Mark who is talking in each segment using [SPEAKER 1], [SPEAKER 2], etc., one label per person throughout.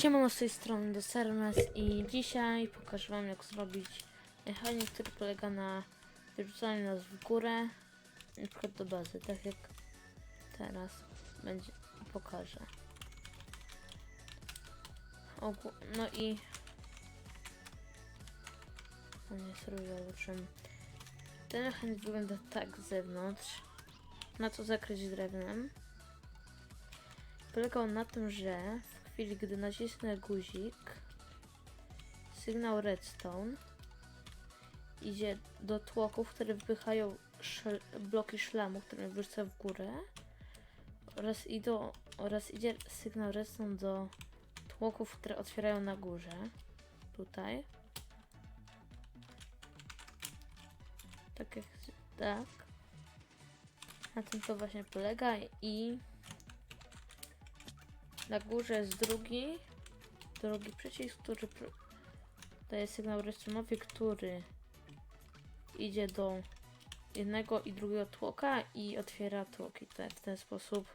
[SPEAKER 1] Siemano z tej strony Desermes i dzisiaj pokażę wam jak zrobić mechanik, który polega na wyrzucaniu nas w górę na przykład do bazy, tak jak teraz będzie pokażę. Ogó- no i nie survival czym ten mechanik wygląda tak z zewnątrz. Ma to zakryć drewnem? Polegał na tym, że w chwili, gdy nacisnę guzik, sygnał redstone idzie do tłoków, które wypychają bloki szlamu, które wyrzuca w górę oraz, idą, oraz idzie sygnał redstone do tłoków, które otwierają na górze. Tutaj. Tak jak tak. Na tym to właśnie polega i na górze jest drugi, drugi przycisk, który daje sygnał restroomowi, który idzie do jednego i drugiego tłoka i otwiera tłoki. Te- W ten sposób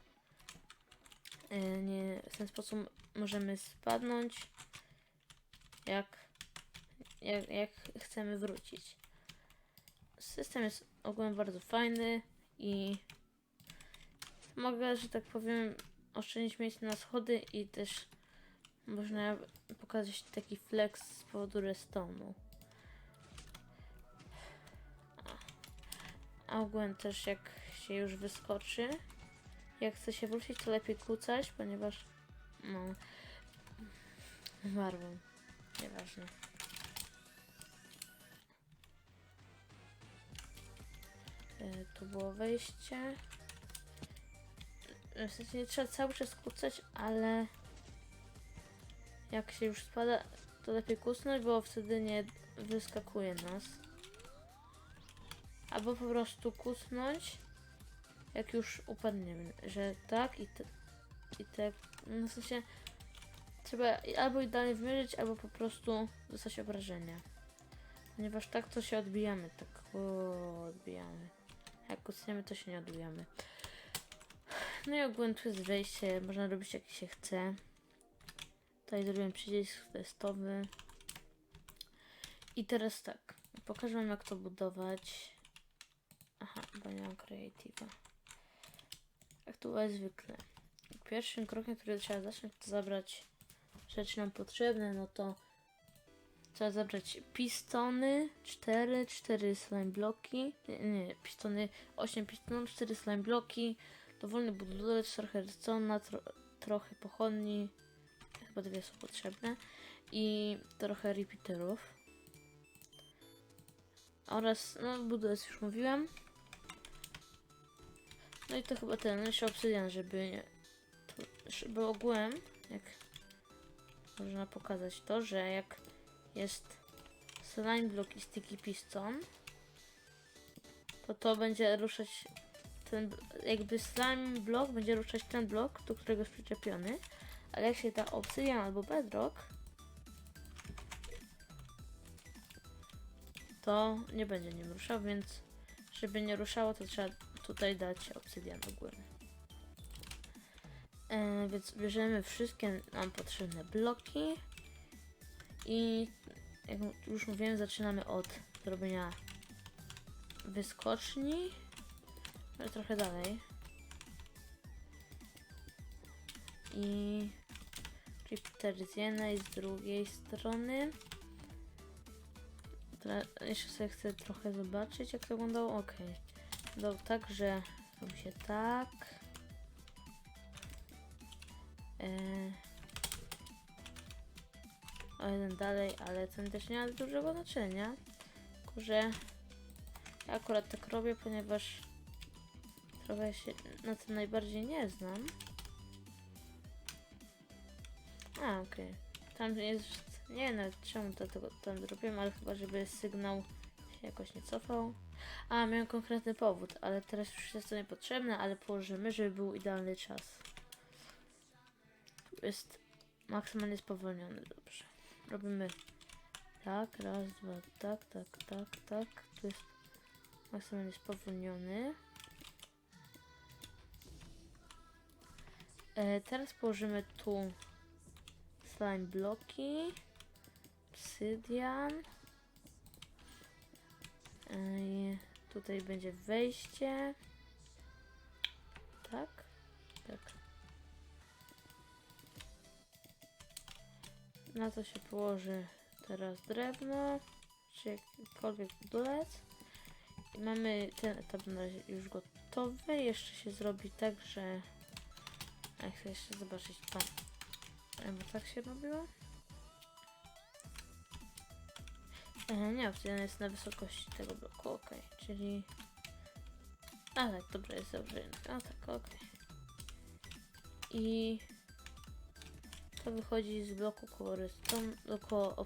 [SPEAKER 1] e, nie, w ten sposób możemy spadnąć jak, jak, jak chcemy wrócić. System jest ogólnie bardzo fajny i mogę, że tak powiem, oszczędzić miejsce na schody i też można pokazać taki flex z powodu restone'u. A ogółem też jak się już wyskoczy, jak chce się wrócić, to lepiej kucać, ponieważ no zmarłem. Nieważne. E, Tu było wejście. W sensie nie trzeba cały czas kucać, ale jak się już spada, to lepiej kucnąć, bo wtedy nie wyskakuje nas. Albo po prostu kucnąć, jak już upadniemy, że tak i, te, i tak. No w sensie trzeba albo idealnie wymierzyć, albo po prostu dostać obrażenia. Ponieważ tak to się odbijamy, tak o, odbijamy. Jak kucniemy, to się nie odbijamy. No i ogólnie tu jest wejście, można robić jak się chce. Tutaj zrobiłem przycisk testowy. I teraz tak, pokażę wam jak to budować. Aha, bo nie mam creative'a. Jak to było zwykle. Pierwszym krokiem, który trzeba zacząć, to zabrać rzeczy nam potrzebne, no to trzeba zabrać pistony, 4, 4 slime bloki, nie, nie, pistony, 8 pistonów, 4 slime bloki, dowolny budulec, trochę redstone'a, tro, trochę pochodni, chyba dwie są potrzebne i trochę repeaterów. Oraz, no budulec już mówiłem. No i to chyba ten, jeszcze obsydian, żeby żeby ogółem, jak można pokazać to, że jak jest slime block i sticky piston, to to będzie ruszać ten, jakby slime block będzie ruszać ten blok, do którego jest przyczepiony, ale jak się da obsydian albo bedrock, to nie będzie nim ruszał, więc żeby nie ruszało, to trzeba tutaj dać obsydian ogólny. E, więc bierzemy wszystkie nam potrzebne bloki i jak już mówiłem, zaczynamy od zrobienia wyskoczni, ale trochę dalej. I repeater z jednej, z drugiej strony. Jeszcze sobie chcę trochę zobaczyć, jak to wyglądało. Ok. Wyglądało tak, że robi się tak. Eee, o jeden dalej, ale ten też nie ma dużego znaczenia. Tylko, że ja akurat tak robię, ponieważ trochę się na tym najbardziej nie znam. A, okej. Tam jest, nie wiem nawet czemu to tego tam zrobiłem, ale chyba żeby sygnał się jakoś nie cofał. A, miałem konkretny powód, ale teraz już jest to niepotrzebne, ale położymy, żeby był idealny czas. Jest maksymalnie spowolniony, dobrze. Robimy tak, raz, dwa, tak, tak, tak, tak. Tu jest maksymalnie spowolniony. E, teraz położymy tu slime bloki. Obsydian. Ej, tutaj będzie wejście. Tak? Tak. Na to się położy teraz drewno, czy jakikolwiek budulec. Mamy ten etap na razie już gotowy. Jeszcze się zrobi tak, że... A chcę jeszcze zobaczyć. E, Bo tak się robiło? E, nie, obsydian jest na wysokości tego bloku, ok, czyli... A tak, dobra, jest dobrze. A tak, ok. I... To wychodzi z bloku koło redstone, koło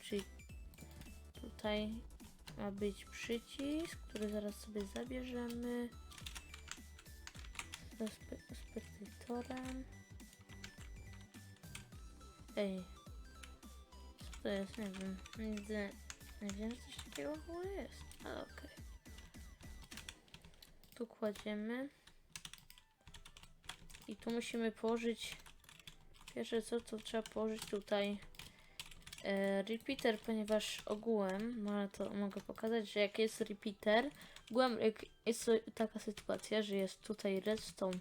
[SPEAKER 1] czyli tutaj ma być przycisk, który zaraz sobie zabierzemy. Ze spe spektatorem. Ej. Co to jest? Nie wiem. Nigdy nie wiem, że coś takiego w ogóle jest. Ale okej. Tu kładziemy. I tu musimy położyć Pierwsze co, to trzeba położyć tutaj e, repeater, ponieważ ogółem, może to mogę pokazać, że jak jest repeater, ogółem jest taka sytuacja, że jest tutaj redstone,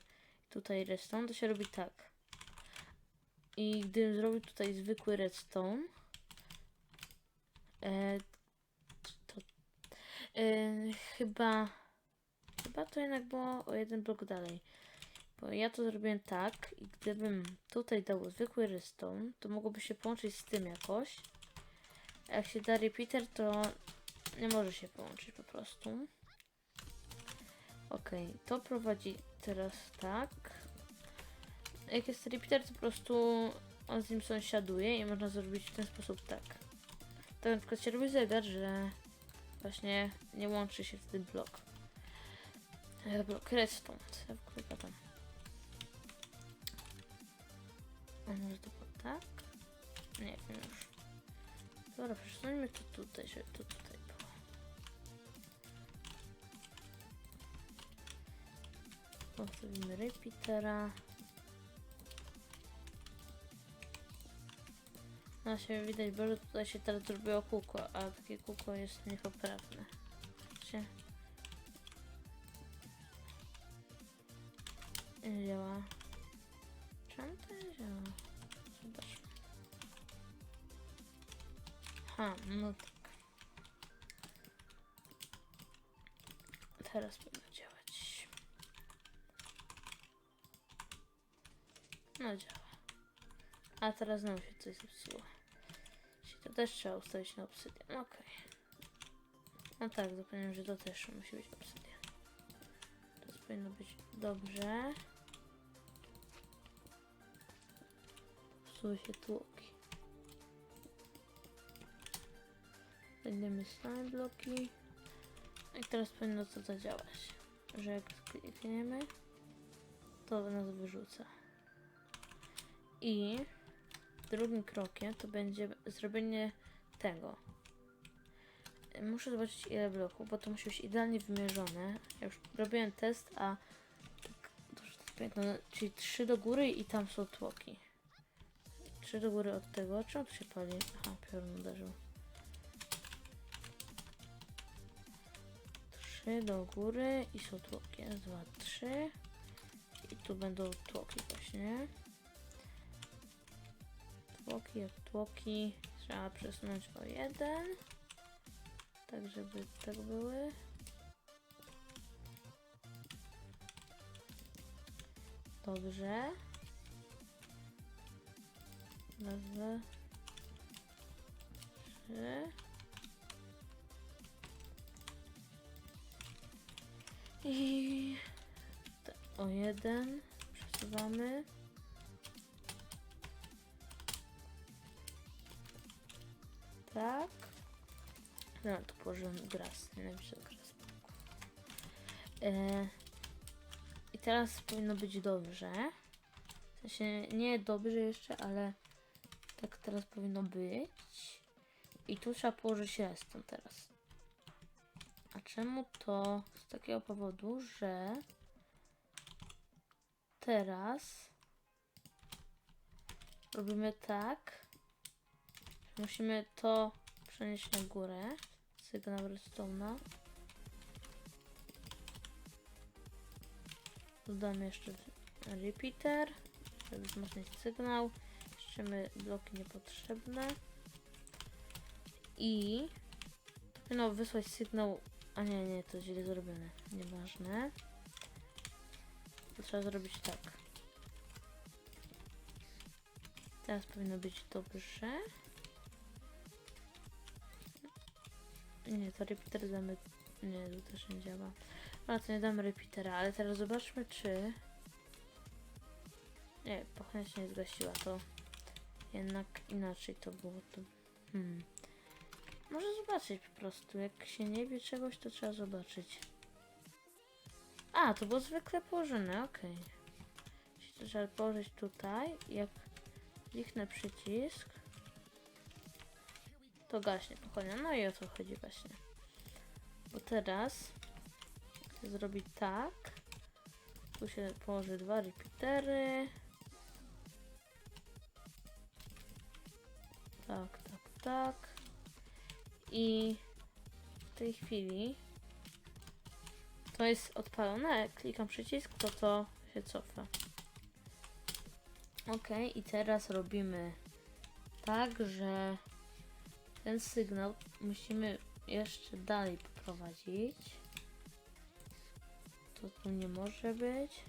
[SPEAKER 1] tutaj redstone, to się robi tak. I gdybym zrobił tutaj zwykły redstone, e, to e, chyba, chyba to jednak było o jeden blok dalej. Bo ja to zrobiłem tak i gdybym tutaj dał zwykły redstone, to mogłoby się połączyć z tym jakoś. Jak się da repeater, to nie może się połączyć po prostu. Ok, to prowadzi teraz tak. Jak jest repeater, to po prostu on z nim sąsiaduje i można zrobić w ten sposób tak. Tak na przykład się robi zegar, że właśnie nie łączy się wtedy blok. Blok redstone. Co w ogóle gadam? A może to było tak? Nie wiem już. Dobra, przesuńmy to tutaj, żeby to tutaj Postawimy repeatera. No się widać, bo tutaj się teraz zrobiło kółko, a takie kółko jest niepoprawne. Się. Nie działa. Czemu to nie działa? Zobaczmy. Ha, no tak. Teraz powinno działać. No działa. A teraz znowu się coś zepsuło. To też trzeba ustawić na obsydian. Okej. No tak, zapomniałem, że to też musi być obsydian. To powinno być dobrze. Psuły się tłoki. Będziemy slime bloki. I teraz powinno to zadziałać. Że jak klikniemy, to nas wyrzuca. I drugim krokiem to będzie zrobienie tego. Muszę zobaczyć ile bloków, bo to musi być idealnie wymierzone. Ja już robiłem test, a tak, pamiętam, czyli trzy do góry i tam są tłoki. Trzy do góry od tego. Czemu to się pali? Aha, piorun uderzył. Trzy do góry i są tłoki. Raz, dwa, trzy. I tu będą tłoki właśnie. Tłoki jak tłoki. Trzeba przesunąć o jeden. Tak, żeby tak były. Dobrze. Raz, dwa, trzy. I o jeden przesuwamy. Tak. No, tu położyłem gras. Nienawidzę gras. E, I teraz powinno być dobrze. W sensie nie dobrze jeszcze, ale tak teraz powinno być. I tu trzeba położyć redstone teraz. A czemu to? Z takiego powodu, że teraz robimy tak. Musimy to przenieść na górę. Sygnał redstone'a. Dodamy jeszcze repeater, żeby wzmocnić sygnał. Jeszcze bloki niepotrzebne. I no wysłać sygnał. A nie, nie, to źle zrobione. Nieważne. To trzeba zrobić tak. Teraz powinno być dobrze. Nie, to repeater damy. Nie, to też nie działa. A to nie damy repeatera, ale teraz zobaczmy czy. Nie, pochnia się nie zgasiła, to jednak inaczej to było. To... Hmm. Może zobaczyć po prostu. Jak się nie wie czegoś, to trzeba zobaczyć. A, to było zwykle położone, okej. To trzeba położyć tutaj. Jak kliknę przycisk, to gaśnie pochodnia. No i o to chodzi właśnie. Bo teraz zrobić tak. Tu się położy dwa repeatery. Tak, tak, tak. I w tej chwili to jest odpalone. Klikam przycisk, to to się cofa. Ok, i teraz robimy tak, że ten sygnał musimy jeszcze dalej poprowadzić. To tu nie może być.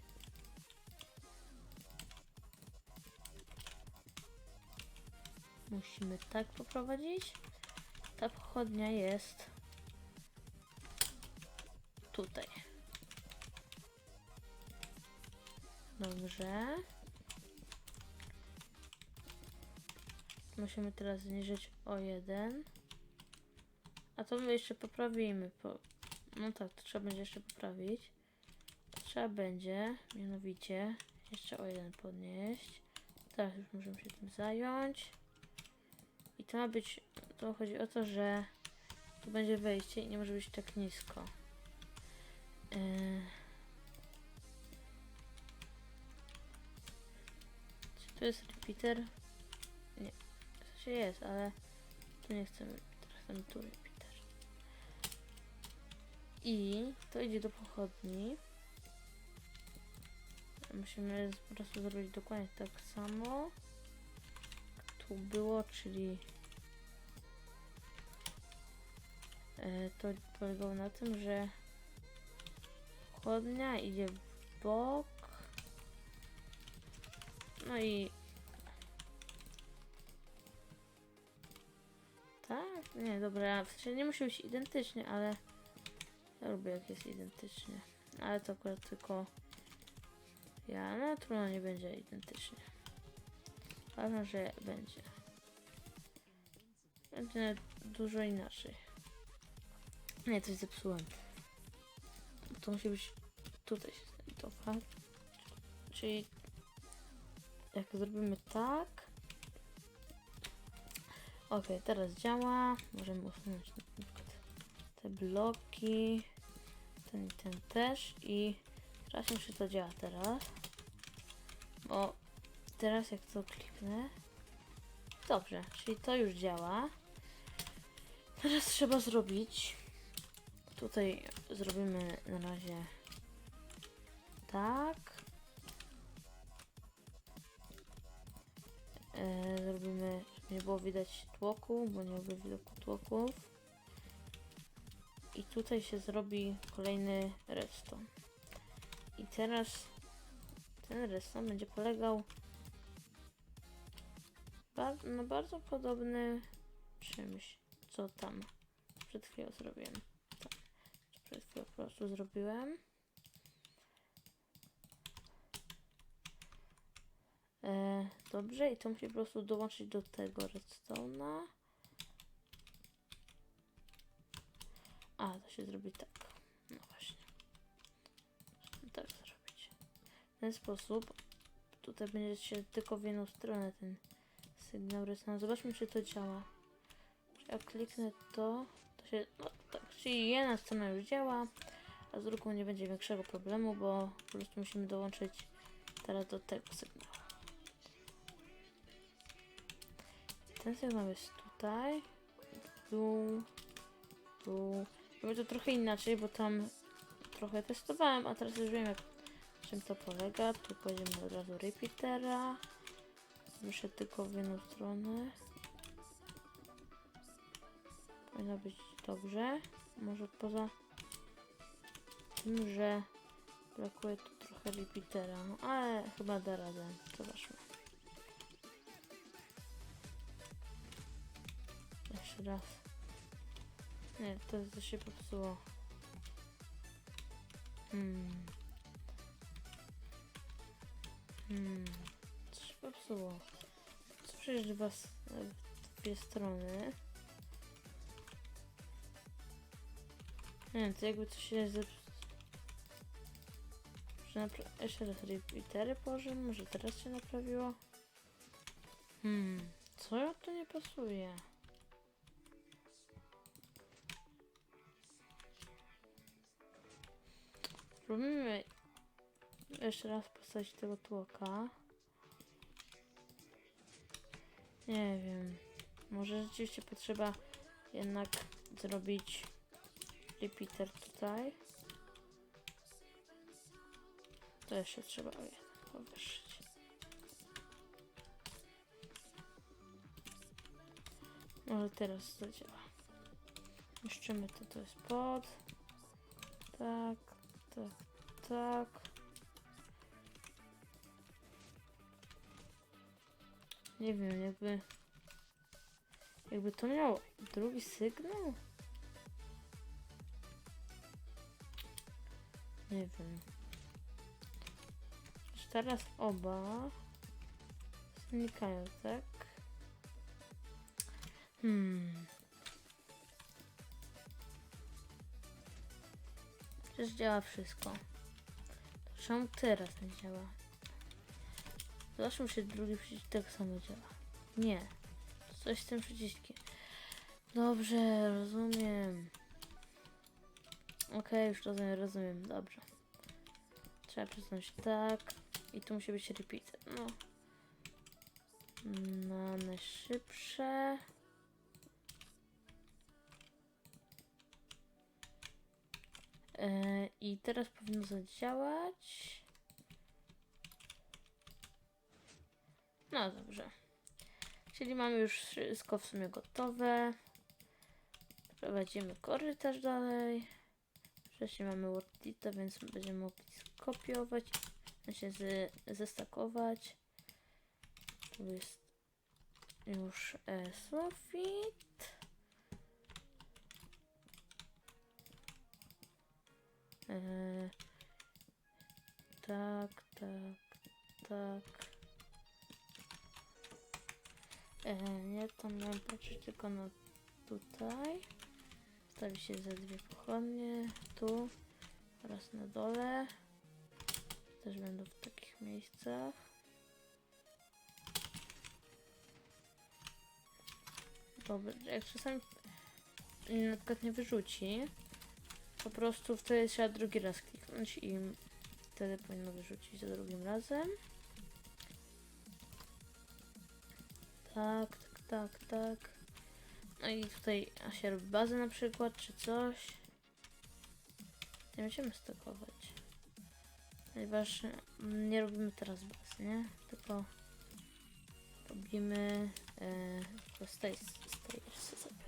[SPEAKER 1] Musimy tak poprowadzić. Ta pochodnia jest tutaj. Dobrze. Musimy teraz zniżyć o jeden. A to my jeszcze poprawimy. Po... No tak, to trzeba będzie jeszcze poprawić. Trzeba będzie, mianowicie, jeszcze o jeden podnieść. Teraz już możemy się tym zająć. I to ma być, to chodzi o to, że tu będzie wejście i nie może być tak nisko. Yy... Czy tu jest repeater? Nie. Sensie jest, ale tu nie chcemy. Teraz chcemy tu repeater. I to idzie do pochodni. Musimy po prostu zrobić dokładnie tak samo. jak Tu było, czyli e, to polegało na tym, że pochodnia idzie w bok. No i Nie, dobra, w sensie nie musi być identycznie, ale ja lubię jak jest identycznie. Ale to akurat tylko ja, no trudno nie będzie identycznie. Ważne, że będzie. Będzie dużo inaczej. Nie, coś zepsułem. To musi być tutaj się znajdować. Czyli jak zrobimy tak. Ok, teraz działa. Możemy usunąć na przykład te bloki. Ten i ten też. I sprawdźmy, czy to działa teraz. Bo teraz jak to kliknę. Dobrze, czyli to już działa. Teraz trzeba zrobić. Tutaj zrobimy na razie tak. E, zrobimy, nie było widać tłoku, bo nie lubię widoku tłoków. I tutaj się zrobi kolejny redstone. I teraz ten redstone będzie polegał na bardzo podobny czymś, co tam przed chwilą zrobiłem. Tak. Przed chwilą po prostu zrobiłem. E, dobrze, i to musi po prostu dołączyć do tego redstone'a. A, to się zrobi tak. No właśnie. Tak zrobić. W ten sposób tutaj będzie się tylko w jedną stronę ten sygnał redstone. Zobaczmy, czy to działa. Jak kliknę to, to się, no tak, czyli jedna strona już działa, a z drugą nie będzie większego problemu, bo po prostu musimy dołączyć teraz do tego sygnału. Ten sygnał jest tutaj. Tu. Tu. Robię to trochę inaczej, bo tam trochę testowałem, a teraz już wiem jak czym to polega. Tu pojedziemy od razu repeatera. Wyszedł tylko w jedną stronę. Powinno być dobrze. Może poza tym, że brakuje tu trochę repeatera. No ale chyba da radę. Zobaczmy. Jeszcze raz. Nie, to, to się popsuło. Hmm. Hmm. Co się popsuło? Co przecież dwa, dwie strony. Nie to jakby coś się zepsuło. Że jeszcze raz repeatery położę, może teraz się naprawiło? Hmm, co tu nie pasuje? Spróbujmy jeszcze raz postawić tego tłoka. Nie wiem. Może rzeczywiście potrzeba jednak zrobić repeater tutaj. To jeszcze trzeba powyższyć. Może teraz to działa. Niszczymy to, to jest pod. Tak, tak, tak. Nie wiem, jakby... Jakby to miał drugi sygnał? Nie wiem. Czy teraz oba znikają, tak? Hmm. Przecież działa wszystko. To czemu teraz nie działa? Zobaczmy, czy drugi przycisk tak samo działa. Nie. Coś z tym przyciskiem. Dobrze, rozumiem. Okej, już rozumiem, rozumiem. Dobrze. Trzeba przesunąć tak. I tu musi być repeat. No. Na najszybsze. E, I teraz powinno zadziałać. No dobrze. Czyli mamy już wszystko w sumie gotowe. Prowadzimy korytarz dalej. Wcześniej mamy WordLita, więc będziemy mogli skopiować, znaczy z, zestakować. Tu jest już e, sufit. E, tak, tak, tak. E, nie, tam miałem patrzeć tylko na tutaj. Stawi się ze dwie pochodnie. Tu oraz na dole. Też będą w takich miejscach. Dobra, jak czasami na przykład nie wyrzuci, po prostu wtedy trzeba drugi raz kliknąć i wtedy powinno wyrzucić za drugim razem. Tak, tak, tak, tak. No i tutaj się robi bazę na przykład, czy coś. Nie będziemy stakować. Ponieważ mm, nie robimy teraz baz, nie? Tylko robimy to z tej, z.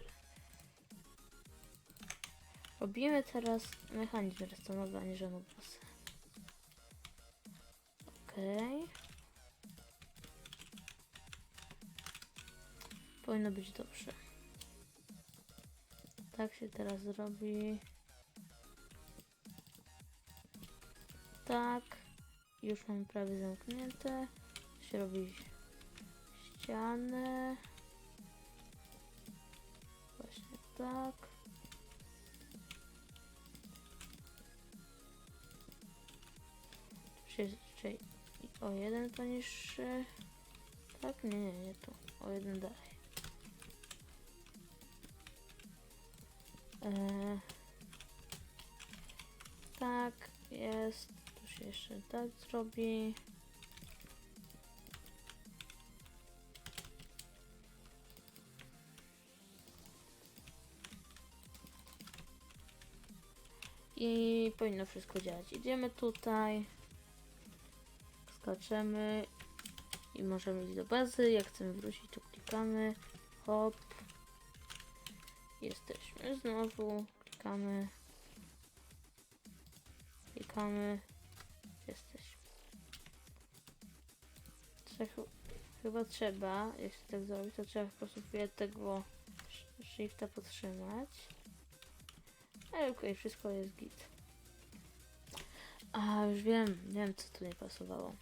[SPEAKER 1] Robimy teraz mechanizm restonowy, a nie żadną bazę. Okej. Powinno być dobrze. Tak się teraz zrobi. Tak. Już mamy prawie zamknięte. Się robi ścianę. Właśnie tak. Czyli o jeden to niższy. Tak? Nie, nie, nie tu. O jeden dalej. Eee, tak, jest. Tu się jeszcze tak zrobi. I powinno wszystko działać. Idziemy tutaj. Skaczemy. I możemy iść do bazy. Jak chcemy wrócić, to klikamy. Hop. Jesteśmy znowu. Klikamy. Klikamy. Jesteśmy. Chyba trzeba, jeśli tak zrobić, to trzeba po prostu tego sh- shifta podtrzymać. Ale okej, wszystko jest git. A, już wiem, wiem co tu nie pasowało.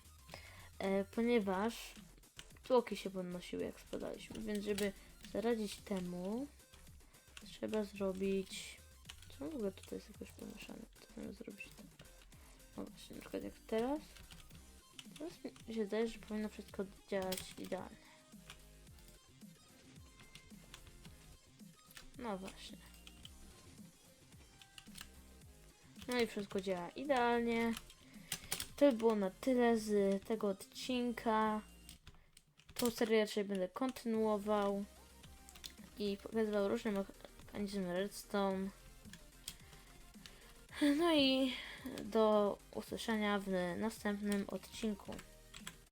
[SPEAKER 1] E, ponieważ tłoki się podnosiły jak spadaliśmy, więc żeby zaradzić temu, trzeba zrobić... Czemu w ogóle tutaj jest jakoś pomieszane? Chcemy zrobić tak. O właśnie, na przykład jak teraz. Teraz mi się zdaje, że powinno wszystko działać idealnie. No właśnie. No i wszystko działa idealnie. To by było na tyle z tego odcinka. Tą serię raczej będę kontynuował i pokazywał różne mechanizmy redstone. No i do usłyszenia w następnym odcinku.